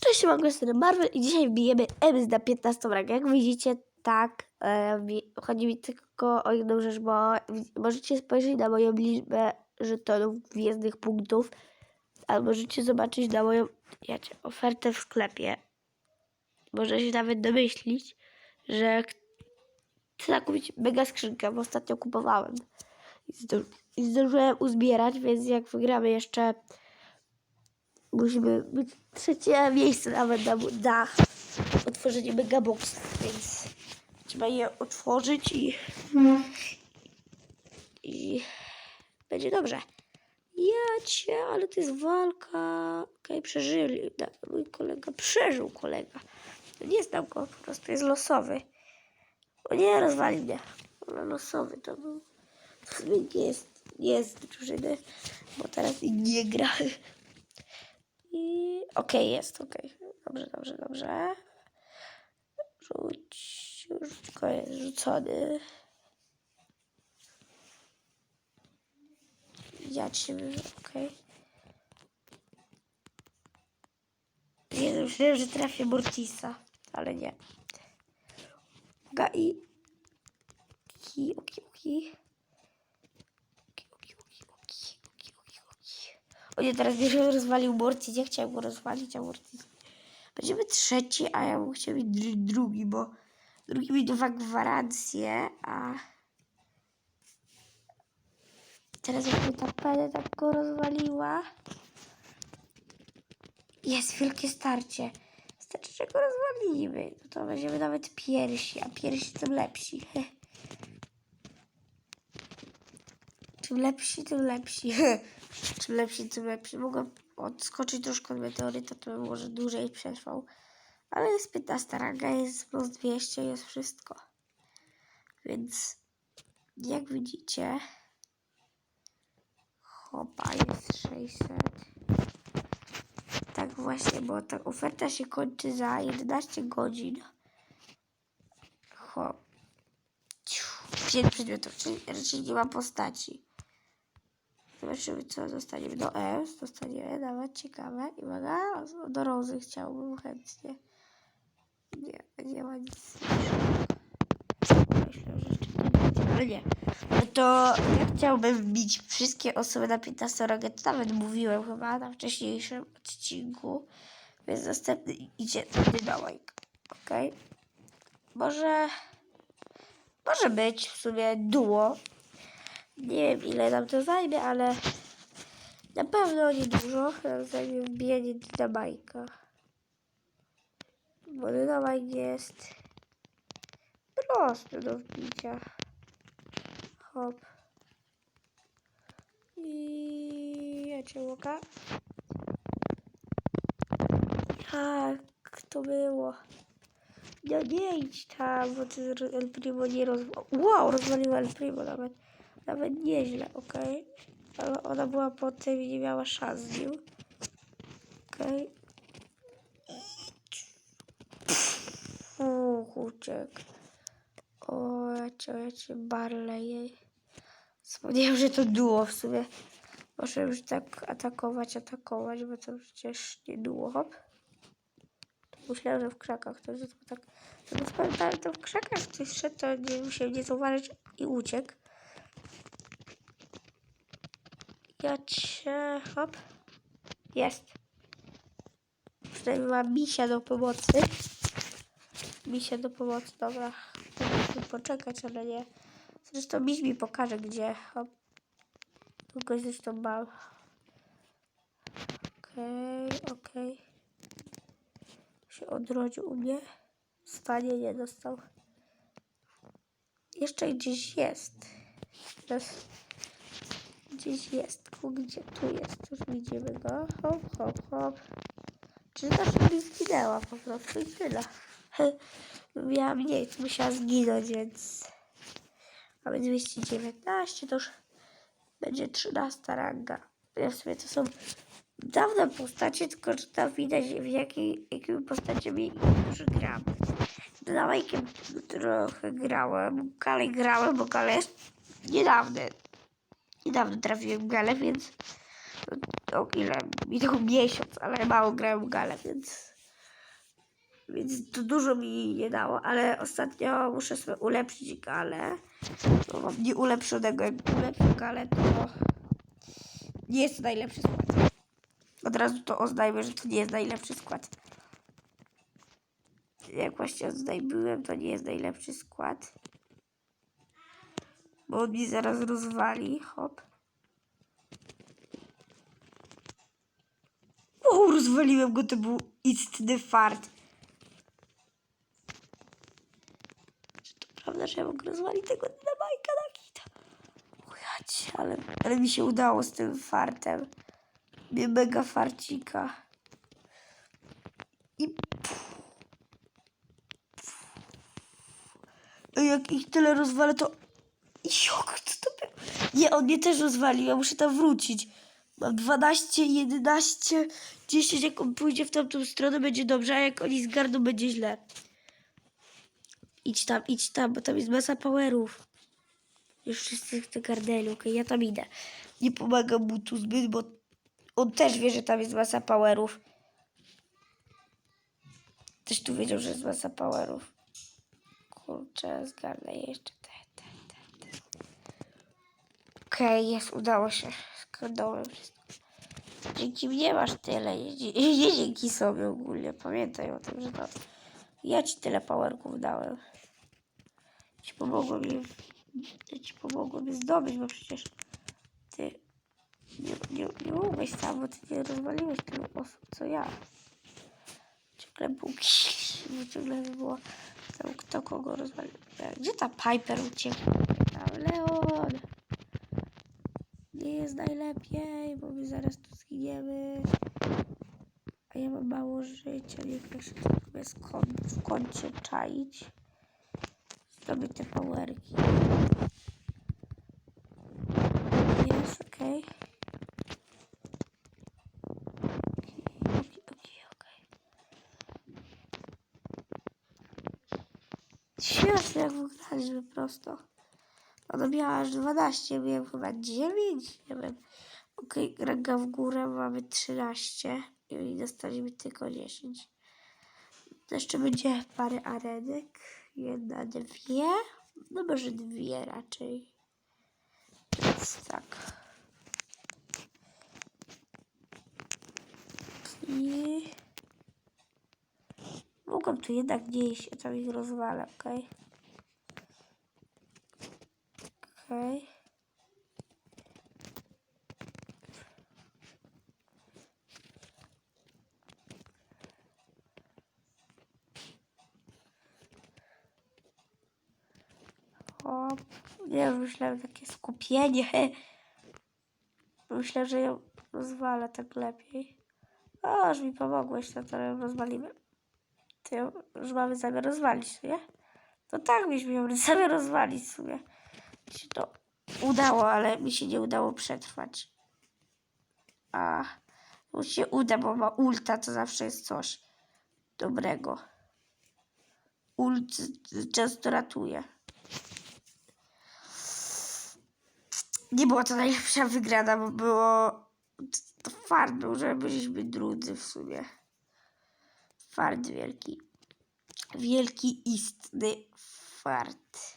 Cześć, mam Krystyna Marvel i dzisiaj wbijemy M na 15 rangę. Jak widzicie, tak, e, chodzi mi tylko o jedną rzecz, bo możecie spojrzeć na moją liczbę żetonów gwiezdnych punktów, a możecie zobaczyć na moją ofertę w sklepie. Może się nawet domyślić, że ch- chcę kupić mega skrzynkę, bo ostatnio kupowałem. I, I zdążyłem uzbierać, więc jak wygramy jeszcze musimy być trzecie miejsce nawet na, na otworzenie megaboxa, więc trzeba je otworzyć i, i będzie dobrze. Ja cię, ale to jest walka. Okej, przeżyli. Da- Mój kolega przeżył kolega. No nie znam go, po prostu jest losowy. O nie, rozwali mnie. Ale losowy to był. W sumie nie jest, nie jest drużyny, bo teraz nie gra. I okej, jest, okej. Dobrze, dobrze, dobrze. Rzuć, już tylko jest rzucony. Ja cię, okej. Nie, myślałem, że trafię Mortisa, ale nie. Uwaga i... Ki, oki. Oki, oki, oki, oki, oki, oki, oki. O nie, teraz się rozwalił Mortis. Ja chciałem go rozwalić, a Mortis... Będziemy trzeci, a ja bym chciał być dru- drugi, bo drugi mi dawa gwarancję, a... Teraz jak mi ta pele tak go rozwaliła... Jest wielkie starcie. Znaczy, że go rozwalimy. No to będziemy nawet pierwsi, a pierwsi są lepsi. Czym lepsi, tym lepsi. Czym lepsi, tym lepsi. Mogłem odskoczyć troszkę od meteoryta, to bym może dłużej przetrwał. Ale jest 15 ranga, jest plus 200, jest wszystko. Więc jak widzicie, chopa jest 600. Tak właśnie, bo ta oferta się kończy za 11 godzin. Hop. Dzień przedmiotów, czyli raczej nie ma postaci. Zobaczymy, co dostaniemy. Do S dostaniemy, nawet ciekawe. I uwaga, do Rozy chciałbym chętnie. Nie, nie ma nic. Myślę, że jeszcze nie będzie, ale nie. No to ja chciałbym wbić wszystkie osoby na 15 rangę. To nawet mówiłem chyba na wcześniejszym odcinku. Więc następny idzie dynamik. Okej. Może... Może być w sumie duo. Nie wiem ile nam to zajmie, ale na pewno nie dużo. Nam zajmie wbijanie dynamajka. Bo dynamajk jest prosty do wbicia. Hop. I ja cię łoka. Jak to było? No nie idź tam, bo ty El Primo nie rozwalił. Wow, rozwaliła El Primo nawet. Nawet nieźle, okej. Ale ona była po tym i nie miała szans z nim. Okej. Uch, uciekł. O, ja cię Barley. Wspomniałem, że to duo w sumie. Może już tak atakować, atakować, bo to przecież nie duo. Myślałem, że w krzakach to jest tak. To pamiętałem, to w krzakach ktoś szedł, to nie musiał nie zauważyć i uciekł. Ja cię. Hop. Jest. Przynajmniej ma misia do pomocy. Misia do pomocy, dobra. Muszę poczekać, ale nie. Zresztą miś mi pokaże, gdzie. Hop. Kogoś zresztą mam. Okej, okej. Się odrodził u mnie. Stanie nie dostał. Jeszcze gdzieś jest. Teraz gdzieś jest. Gdzie tu jest? Już widzimy go. Hop, hop, hop. Czy nasza mi zginęła po prostu i tyle. Miała mniej, to musiała zginąć, więc... Mamy 219, to już będzie 13 ranga. Ja w sumie to są dawne postacie, tylko że tam widać w jakiej, jakim postaciami już gram. Dynamikiem trochę grałem, Galej grałem, bo Gale jest niedawny. Niedawno trafiłem Galę, więc no, ile minął miesiąc, ale mało grałem Galę, więc Więc to dużo mi nie dało, ale ostatnio muszę sobie ulepszyć galę. Bo mam nieulepszonego. Jak ulepszę galę, to nie jest to najlepszy skład. Od razu to oznajmię, że to nie jest najlepszy skład. Jak właśnie oznajmiłem, to nie jest najlepszy skład. Bo on mi zaraz rozwali. Hop. O, rozwaliłem go, to był istny fart. Czy to prawda, że ja mogę rozwalić tego dynamajka na kita? Ujać, ale, ale mi się udało z tym fartem. Mnie mega farcika. I Ej, jak ich tyle rozwalę, to... Jak co to było? Nie, on mnie też rozwalił, ja muszę tam wrócić. Mam 12, 11, 10, jak on pójdzie w tamtą stronę, będzie dobrze, a jak oni zgarną, będzie źle. Idź tam, idź tam, bo tam jest masa powerów. Już wszyscy w te gardelu, okej, ja tam idę. Nie pomagam mu tu zbyt, bo on też wie, że tam jest masa powerów. Też tu wiedział, że jest masa powerów. Kurczę, zgarnę jeszcze te. Okej, jest, udało się. Zgarnąłem wszystko. Dzięki mnie masz tyle. Nie, dzięki sobie ogólnie. Pamiętaj o tym, że to ja ci tyle powerków dałem. Ci pomogło mi, ci pomogło mi zdobyć, bo przecież ty nie, nie, nie mogłeś sam, bo ty nie rozwaliłeś tylu osób, co ja. Ciągle był bo ciągle było tam kto kogo rozwalił. Gdzie ta Piper uciekła? Tam Leon. Jest najlepiej, bo my zaraz tu zginiemy. A ja mam mało życia, niech się trochę skąd, w kącie czaić. Zdobyć te powerki. Jest, okej. Okej. Świetnie, jak wygraliśmy prosto. Ona miała aż 12, miałem chyba 9, nie wiem. Okej, ranga w górę, mamy 13 i dostaliśmy tylko 10. To jeszcze będzie parę arenek. Jedna, dwie. No może dwie raczej. Więc tak. I... Mogłam tu jednak nie iść, a tam ich rozwalę, okej? Okej. Hop. Nie myślałem takie skupienie. Myślę, że ją rozwalę tak lepiej. O, już mi pomogłeś, no to ją rozwalimy. Ty już mamy zamiar rozwalić, nie? To tak mieliśmy ją zamiar rozwalić w sumie. Się to udało, ale mi się nie udało przetrwać. A mu się uda, bo ma ulta, to zawsze jest coś dobrego. Ult często ratuje. Nie była to najlepsza wygrana, bo było był, że byliśmy drudzy w sumie. Fart wielki. Wielki, istny fart.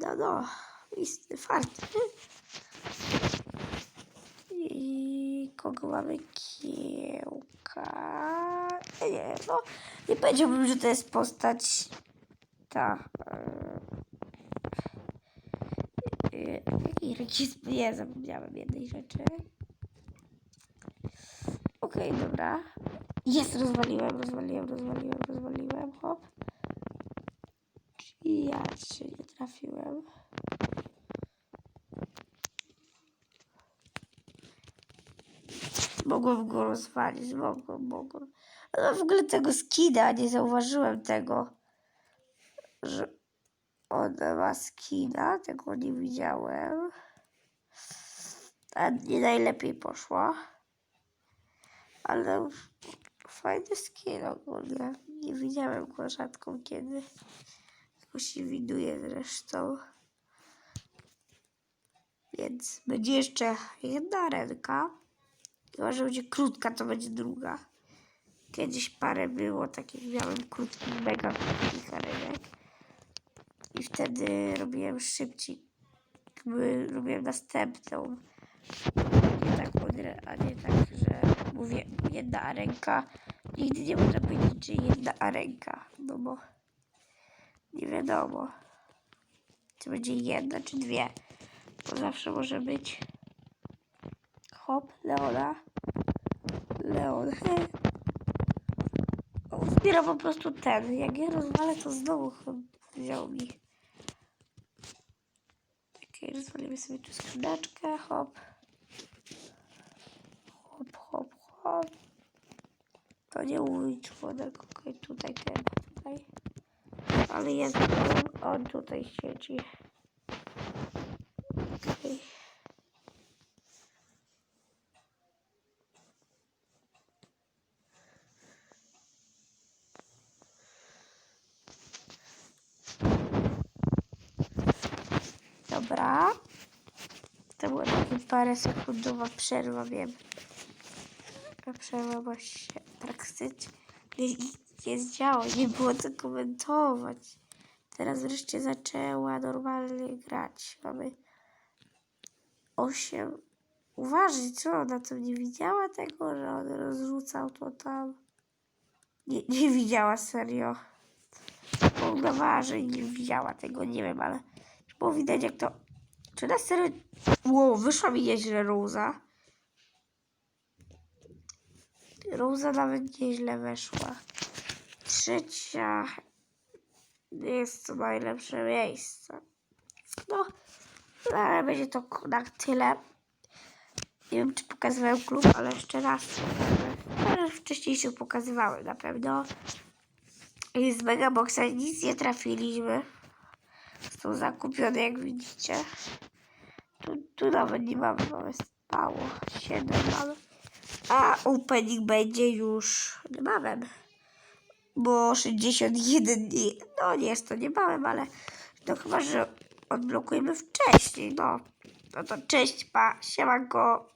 No, no, istny fart. I kogo mamy? Kiełka. Nie, no, nie powiedziałbym, że to jest postać ta. e, e, Jaki rekizm? Nie, zapomniałem jednej rzeczy. Okej, dobra. Jest, rozwaliłem, rozwaliłem, rozwaliłem, rozwaliłem, hop. I ja się nie trafiłem. Mogłem go rozwalić, mogłem, mogłem. Ale w ogóle tego skina, nie zauważyłem tego, że on ma skina, tego nie widziałem. A nie najlepiej poszło. Ale fajny skin ogólnie. Nie widziałem go rzadko kiedy. Tylko się widuje zresztą. Więc będzie jeszcze jedna ręka. Chyba, że będzie krótka, to będzie druga. Kiedyś parę było takich, miałem krótkich, mega krótkich arenek. I wtedy robiłem szybciej. Jakby robiłem następną. Nie tak a nie tak, że mówię jedna arenka. Nigdy nie można powiedzieć, że jedna arenka. No bo nie wiadomo. Czy będzie jedna, czy dwie. Bo zawsze może być. Hop, Leona. Leon. On zbiera po prostu ten. Jak ja rozwalę, to znowu wziął mi. Okej, rozwalimy sobie tu skrzyneczkę. Hop. Hop, hop, hop. To nie mój członek. Okej, tutaj ten. Tutaj. Ale jest on, tutaj siedzi. Okej. Dobra. To była taka parę sekundowa przerwa, wiem. Ta przerwa bo praktycznie nie zdziało, nie było co komentować. Teraz wreszcie zaczęła normalnie grać. Mamy osiem. Uważaj, co ona to nie widziała tego, że on rozrzucał to tam. Nie, nie widziała serio. Udawała, że nie widziała tego, nie wiem, ale było widać jak to... Czy na serio... Wow, wyszła mi nieźle Rosa. Rosa nawet nieźle weszła. Trzecia... Nie jest to najlepsze miejsce. No, ale będzie to na tyle. Nie wiem, czy pokazywałem klub, ale jeszcze raz. Ale wcześniej się pokazywałem na pewno. I z Megaboxa nic nie trafiliśmy. Są zakupione, jak widzicie. Tu, tu nawet nie mamy, mamy mało. Siedem mamy. A opening będzie już niebawem. Bo 61 dni. No nie jest to niebawem, ale no chyba, że odblokujemy wcześniej. No, no to cześć, pa, siemanko.